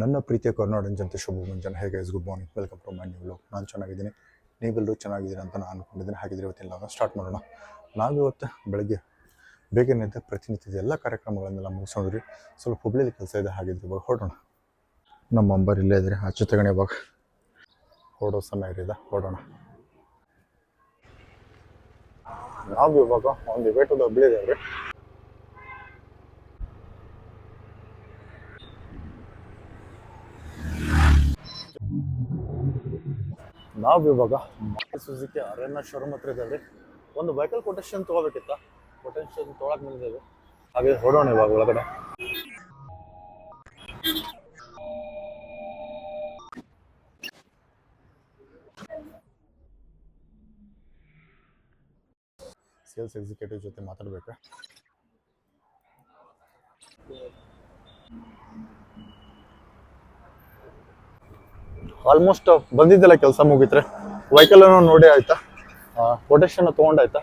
ನನ್ನ ಪ್ರೀತಿಯ ಕರ್ನಾಟಕ ಜನತೆ ಶುಭ ಮುಂಜಾನೆ. ಹೇಗೆ good morning welcome to my new vlog ನಾನು ಚೆನ್ನಾಗಿದ್ದೀನಿ. ನೀವೆಲ್ಲರೂ ಚೆನ್ನಾಗಿದ್ದೀರಾ ಅಂತ ನಾನು ಅಂದ್ಕೊಂಡಿದ್ದೀನಿ ಹಾಗಿದ್ರೆ ಇವತ್ತಿನ ಲಾಗ ಸ್ಟಾರ್ಟ್ ಮಾಡೋಣ. ನಾವಿವತ್ತು ಬೆಳಗ್ಗೆ ಬೇಗನೆ ಎದ್ದು ಪ್ರತಿನಿತ್ಯದ ಎಲ್ಲ ಕಾರ್ಯಕ್ರಮಗಳನ್ನೆಲ್ಲ ಮುಗಿಸ್ಕೊಂಡ್ರಿ. ಸ್ವಲ್ಪ ಹುಬ್ಳಿಲಿ ಕೆಲಸ ಇದೆ, ಹಾಗಿದ್ರೆ ಇವಾಗ ಹೊರಡೋಣ. ನಮ್ಮ ಅಂಬರ್ ಇಲ್ಲೇ ಇದ್ರೆ ಆಚೆ ತಗಣಿ ಇವಾಗ. ಹೊರಡೋ ಸಮಯ ಇದೆ, ಹೊರಡೋಣ. ನಾವು ಇವಾಗ ಒಂದು ವೇಟದ ಹುಬ್ಳಿ ಇದೇವ್ರಿ. ನಾವು ಇವಾಗ ಸುಜುಕಿ ಅರಣ್ಯ ಶೋರೂಮ್ ಹತ್ರ ಇದ್ದಾವೆ ಒಂದು ವೆಹಿಕಲ್ ಕೊಟೇಶನ್ ತೊಗೋಬೇಕಿತ್ತ? ಕೊಟೇಶನ್ ತೊಳಕ್ ಬಂದಿದ್ದೇವೆ. ಹಾಗೆ ಹೊಡೋಣ ಇವಾಗ ಒಳಗಡೆ. ಸೇಲ್ಸ್ ಎಕ್ಸಿಕ್ಯೂಟಿವ್ ಜೊತೆ ಮಾತಾಡ್ಬೇಕು. ಆಲ್ಮೋಸ್ಟ್ ಬಂದಿದ್ದೆಲ್ಲ ಕೆಲಸ ಮುಗಿತ್ರೆ. ವೆಹಿಕಲ್ ನೋಡಿ ಆಯ್ತಾ? ಕೊಟೇಶನ್ ತೊಗೊಂಡಾಯ್ತಾ?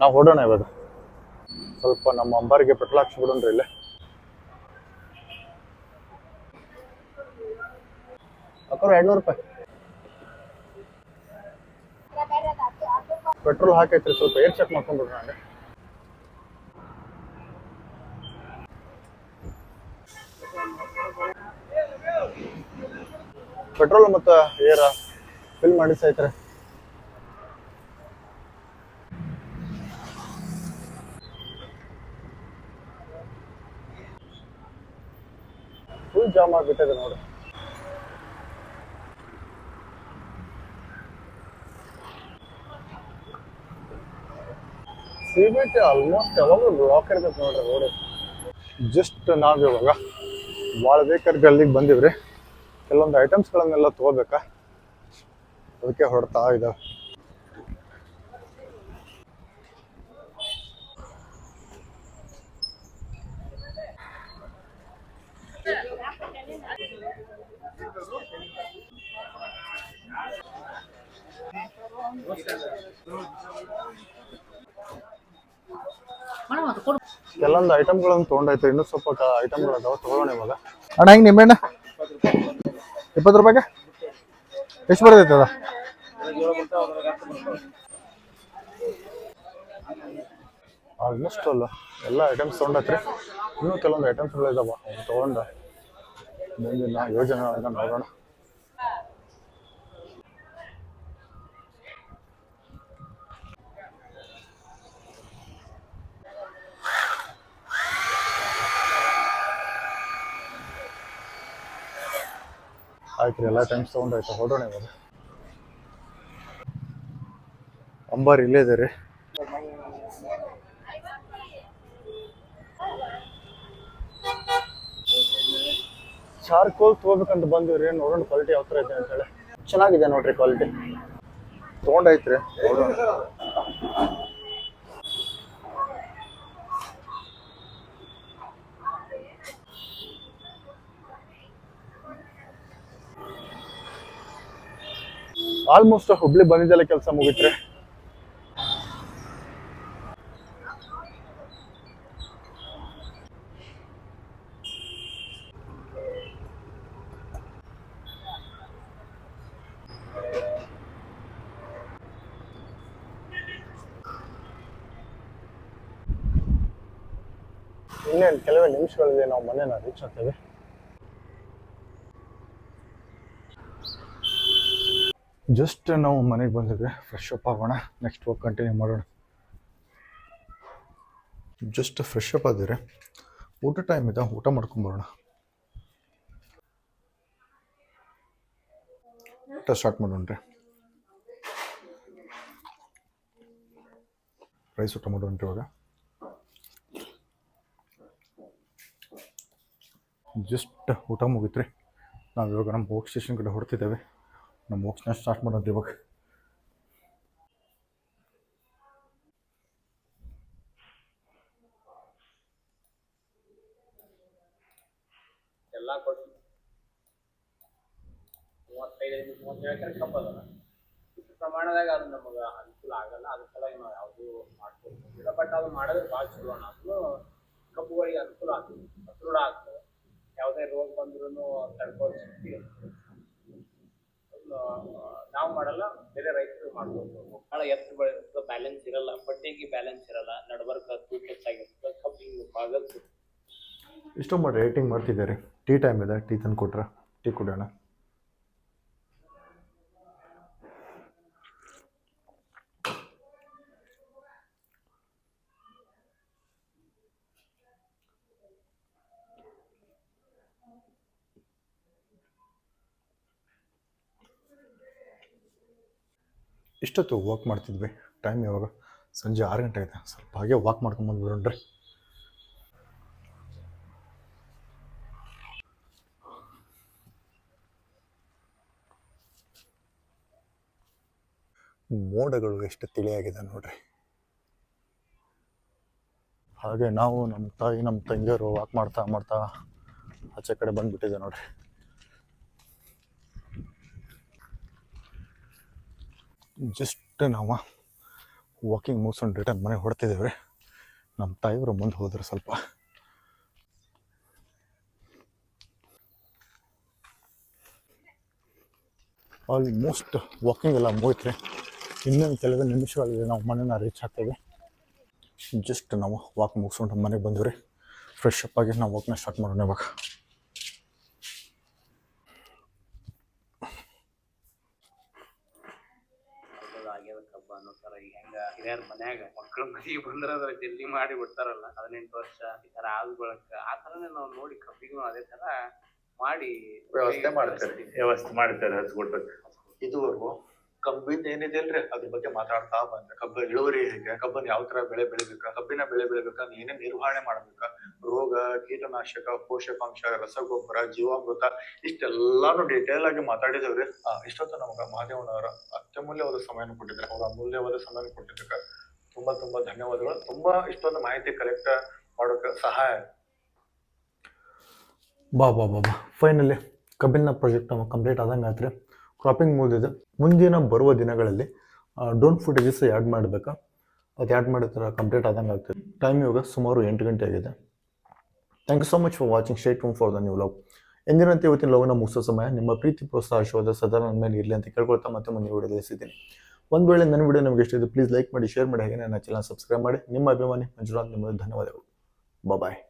ನಾವು ಹೊಡೋಣ ಇವಾಗ. ಸ್ವಲ್ಪ ನಮ್ಮ ಅಂಬಾರಿಗೆ ಪೆಟ್ರೋಲ್ ಹಾಕ್ಸ್ಬಿಡೋಣ್ರಿ ಇಲ್ಲೇ. ಅಕ್ಕವ್ರು ಎರಡ್ನೂರು ರೂಪಾಯಿ. ಪೆಟ್ರೋಲ್ ಹಾಕೈತ್ರಿ ಸ್ವಲ್ಪ, ಏರ್ ಚೆಕ್ ಮಾಡ್ಕೊಂಡ್ಬಿಡ್ರಿ ನಾನು ಪೆಟ್ರೋಲ್ ಮತ್ತು ಏರ್ ಫಿಲ್ ಮಾಡಿ ಸೈತ್ರೆ. ಫುಲ್ ಜಾಮ್ ಆಗಿಬಿಟ್ಟಿದೆ ನೋಡಿ. ಸಿ ಬಿ ಟಿ ಆಲ್ಮೋಸ್ಟ್ ಯಾವಾಗಲೂ ಬ್ಲಾಕ್ ಇರ್ತೈತೆ ನೋಡ್ರಿ ರೋಡ್ ಜಸ್ಟ್ ನಾವು ಇವಾಗ ವಾಳ್ಬೇಕರ್ ಗಲ್ಲಿಗೆ ಬಂದಿವ್ರಿ. ಕೆಲವೊಂದು ಐಟಮ್ಸ್ಗಳನ್ನೆಲ್ಲ ತಗೋಬೇಕಾ? ಅದಕ್ಕೆ ಹೊಡ್ತಾ ಇದ್ದಾವೆ ಕೆಲವೊಂದು ಐಟಮ್ಗಳನ್ನು ತಗೊಂಡಾಯ್ತು. ಇನ್ನೂ ಸ್ವಲ್ಪ ಐಟಮ್ಗಳು ಅದಾವ ತಗೊಳ್ಳೋಣ ಇವಾಗ. ಅಣ್ಣ ಹೆಂಗೆ ನಿಂಬೆಹಣ್ಣ? ಇಪ್ಪತ್ತು ರೂಪಾಯಿಗೆ? ಎಷ್ಟು ಬರ್ತೈತೆ ಅದ? ಆಲ್ಮೋಸ್ಟ್ ಅಲ್ಲ. ಎಲ್ಲ ಐಟಮ್ಸ್ ತೊಗೊಂಡತ್ರಿ. ಇನ್ನೂ ಕೆಲವೊಂದು ಐಟಮ್ಸ್ಗಳು ಇದಾವ ತೊಗೊಂಡ. ಮುಂದಿನ ಯೋಜನೆಗಳನ್ನ ನೋಡೋಣ ಆಯ್ತು ಎಲ್ಲ ಟೈಮ್ಸ್ ತೊಗೊಂಡಾಯ್ತು ಹೊರಡೋಣ ಇವಾಗ. ಅಂಬಾರ್ ಇಲ್ಲೇ ಇದೆ ರೀ. ಚಾರ್ಕೋಲ್ ಬಂದಿವಿ ಬಂದಿವ್ರಿ ನೋಡೋಣ ಕ್ವಾಲಿಟಿ ಯಾವ ಥರ ಐತೆ ಅಂತೇಳಿ ಚೆನ್ನಾಗಿದೆ ನೋಡ್ರಿ ಕ್ವಾಲಿಟಿ ತೊಗೊಂಡೈತ್ರಿ ನೋಡೋಣ ಆಲ್ಮೋಸ್ಟ್ ಹುಬ್ಳಿ ಬಂದಿದ್ದೆಲ್ಲ ಕೆಲಸ ಮುಗಿತ್ರಿ? ಇನ್ನೇನು ಕೆಲವೇ ನಿಮಿಷಗಳಿದೆ ನಾವು ಮನೇನ ರೀಚ್ ಆಗ್ತೇವೆ. ಜಸ್ಟ್ ನಾವು ಮನೆಗೆ ಬಂದಿದ್ವಿ ಫ್ರೆಶ್ ಅಪ್ ಆಗೋಣ. ನೆಕ್ಸ್ಟ್ ವರ್ಕ್ ಕಂಟಿನ್ಯೂ ಮಾಡೋಣ. ಜಸ್ಟ್ ಫ್ರೆಶ್ ಅಪ್ ಆದರೆ ಊಟ ಟೈಮ್ ಇದೆ ಊಟ ಮಾಡ್ಕೊಂಬರೋಣ ಊಟ ಸ್ಟಾರ್ಟ್ ಮಾಡೋಣ ರೀ ರೈಸ್ ಊಟ ಮಾಡೋಣ ರೀ ಇವಾಗ. ಜಸ್ಟ್ ಊಟ ಮುಗಿತ್ರಿ ನಾವು ಇವಾಗ ನಮ್ಮ ಹೋಗ್ ಸ್ಟೇಷನ್ ಕಡೆ ಹೊಡ್ತಿದ್ದೇವೆ ನಮ್ಮ ಮೋಕ್ಷನ ಸ್ಟಾರ್ಟ್ ಮಾಡೋದು ಇವಾಗ. ಎಲ್ಲ ಪ್ರಮಾಣದಾಗ ಅದು ನಮಗೆ ಅನುಕೂಲ ಆಗಲ್ಲ ನಾವು ಬಟ್ ಅದು ಮಾಡಿದ್ರೆ ಚಲೋ ಅನುಕೂಲ ಆಗ್ತದೆ. ಸದೃಢ ಯಾವುದೇ ರೋಗ ಬಂದ್ರೂ ತಡ್ಕೋ ಶಕ್ತಿ ಇರುತ್ತೆ. ಅದ್ನ, ಆ, ನಾವು ಮಾಡಲ್ಲ, ಬೇರೆ ರೈತರು ಮಾಡ್ಬೋದು. ಭಾಳ ಎತ್ತು ಬೆಳೆ ಬ್ಯಾಲೆನ್ಸ್ ಇರಲ್ಲ, ಬಟ್ಟೆಗೆ ಬ್ಯಾಲೆನ್ಸ್ ಇರಲ್ಲ ನಡವರ್ಕ ತೂಕ ಹೆಚ್ಚಾಗಿರ್ತದೆ ಬಾಗಲ್ಸು ಇಷ್ಟೊಂದು ಮಾಡಿ ರೇಟಿಂಗ್ ಮಾಡ್ತಿದ್ದಾರೆ? ಟೀ ಟೈಮ್ ಇದೆ ಟೀ ತಂದು ಕೊಟ್ರೆ ಟೀ ಕುಡಿಯೋಣ. ಇಷ್ಟೊತ್ತು ವಾಕ್ ಮಾಡ್ತಿದ್ವಿ. ಟೈಮ್ ಯಾವಾಗ? ಸಂಜೆ ಆರು ಗಂಟೆ ಆಯಿತು? ಸ್ವಲ್ಪ ಹಾಗೆ ವಾಕ್ ಮಾಡ್ಕೊಂಬಂದು ಬಿಡೋಣ್ರಿ ಮೋಡಗಳು ಎಷ್ಟು ತಿಳಿಯಾಗಿದೆ ನೋಡ್ರಿ. ಹಾಗೆ ನಾವು ನಮ್ಮ ತಾಯಿ, ನಮ್ಮ ತಂಗಿಯರು ವಾಕ್ ಮಾಡ್ತಾ ಮಾಡ್ತಾ ಆಚೆ ಕಡೆ ಬಂದ್ಬಿಟ್ಟಿದೆ ನೋಡ್ರಿ. ಜಸ್ಟ್ ನಾವು ವಾಕಿಂಗ್ ಮುಗಿಸ್ಕೊಂಡು ರಿಟರ್ನ್ ಮನೆ ಹೊಡ್ತಿದ್ದೇವೆ ರೀ ನಮ್ಮ ತಾಯಿಯವರು ಮುಂದೆ ಹೋದ್ರು ಸ್ವಲ್ಪ. ಆಲ್ಮೋಸ್ಟ್ ವಾಕಿಂಗ್ ಎಲ್ಲ ಮುಗಿತ್ರಿ. ಇನ್ನೊಂದು ಕೆಲವೇ ನಿಮಿಷಗಳಲ್ಲಿ ನಾವು ಮನೇನ ರೀಚ್ ಆಗ್ತೇವೆ. ಜಸ್ಟ್ ನಾವು ವಾಕ್ ಮುಗಿಸ್ಕೊಂಡು ಮನೆಗೆ ಬಂದಿವ್ರಿ ರೀ. ಫ್ರೆಶ್ ಅಪ್ ಆಗಿ ನಾವು ವಾಕ್ನ ಸ್ಟಾರ್ಟ್ ಮಾಡೋಣ ಇವಾಗ ಅದು ಆಗ್ಯದ ಕಬ್ಬ ಅನ್ನೋ ತರ ಈಗ ಹೆಂಗ ಹಿರಿಯರ್ ಮನ್ಯಾಗ ಮಕ್ಕಳ ಮನೆಗೆ ಬಂದ್ರ ಅದ್ರ ಜಲ್ದಿ ಮಾಡಿ ಬಿಡ್ತಾರಲ್ಲ. ಹದಿನೆಂಟು ವರ್ಷ ಈ ತರ ಆದ ಬಳಕ ಆ ತರನೇ ನಾವು ನೋಡಿ ಕಬ್ಬಿಗೂ ಅದೇ ತರ ಮಾಡಿ ವ್ಯವಸ್ಥೆ ಮಾಡ್ತಾರೆ. ವ್ಯವಸ್ಥೆ ಮಾಡ್ತಾರೆ ಹಚ್ಕೊಡ್ಬೇಕು ಇದುವರೆಗೂ ಕಬ್ಬಿಂದ ಏನಿದೆ ಅಲ್ರಿ ಅದ್ರ ಬಗ್ಗೆ ಮಾತಾಡ್ತಾ ಬಂದ್ರೆ ಕಬ್ಬ ಇಳುವರಿ ಹೇಗೆ? ಕಬ್ಬನ್ ಯಾವ ತರ ಬೆಳೆ ಬೆಳಿಬೇಕ? ಕಬ್ಬಿನ ಬೆಳೆ ಬೆಳಿಬೇಕ? ಏನೇನ್ ನಿರ್ವಹಣೆ ಮಾಡ್ಬೇಕ? ರೋಗ ಕೀಟನಾಶಕ ಪೋಷಕಾಂಶ ರಸಗೊಬ್ಬರ ಜೀವಾಮೃತ ಇಷ್ಟೆಲ್ಲಾನು ಡೀಟೇಲ್ ಆಗಿ ಮಾತಾಡಿದವ್ರಿ. ಆ, ಇಷ್ಟೊತ್ತು ನಮಗ ಮಹಾದೇವನವರ ಅತ್ಯಮೂಲ್ಯವಾದ ಸಮಯನ ಕೊಟ್ಟಿದ್ರೆ ಅವ್ರ ಅಮೂಲ್ಯವಾದ ಸಮಯನ ಕೊಟ್ಟಿದ್ದಕ್ಕೆ ತುಂಬಾ ತುಂಬಾ ಧನ್ಯವಾದಗಳು. ತುಂಬಾ ಇಷ್ಟೊಂದು ಮಾಹಿತಿ ಕಲೆಕ್ಟ್ ಮಾಡೋಕೆ ಸಹಾಯ ಬಾ ಬಾ ಬಾ ಬಾ. ಫೈನಲಿ ಕಬ್ಬಿನ ಪ್ರಾಜೆಕ್ಟ್ ನಮಗೆ ಕಂಪ್ಲೀಟ್ ಆದಂಗೆ ಆಯ್ತು ಕ್ರಾಪಿಂಗ್ ಮುಗಿದಿದೆ. ಮುಂದಿನ ಬರುವ ದಿನಗಳಲ್ಲಿ ಡ್ರೋನ್ ಫುಟೇಜಸ್ ಆ್ಯಡ್ ಮಾಡಬೇಕಾ? ಅದು ಆ್ಯಡ್ ಮಾಡಿದ್ರೆ ಕಂಪ್ಲೀಟ್ ಆದಂಗೆ ಆಗ್ತದೆ. ಟೈಮ್ ಇವಾಗ ಸುಮಾರು ಎಂಟು ಗಂಟೆ ಆಗಿದೆ. Thank you so much for watching stay tuned for the new vlog ಎಂದಿನಂತೆ ಇವತ್ತಿನ ಲವ್ನ ಮುಗಿಸೋ ಸಮಯ, ನಿಮ್ಮ ಪ್ರೀತಿ, ಪ್ರೋತ್ಸಾಹ, ಆಶೀರ್ವಾದ ಸದಾ ನನ್ನ ಮೇಲೆ ಇರಲಿ ಅಂತ ಕೇಳ್ಕೊಳ್ತಾ ಮತ್ತೆ ಮುಂದೆ ವಿಡಿಯೋ ತಿಳಿಸಿದ್ದೀನಿ ಒಂದು ವೇಳೆ ನನ್ನ ವಿಡಿಯೋ ನಿಮಗೆ ಇಷ್ಟ ಇದೆ ಪ್ಲೀಸ್ ಲೈಕ್ ಮಾಡಿ ಶೇರ್ ಮಾಡಿ ಹಾಗೆ ನನ್ನ ಚಾನಲ್ ಸಬ್ಸ್ಕ್ರೈಬ್ ಮಾಡಿ. ನಿಮ್ಮ ಅಭಿಮಾನಿ ಮಂಜುನಾಥ್ ನಿಮಗೆ ಧನ್ಯವಾದಗಳು. ಬಾಯ್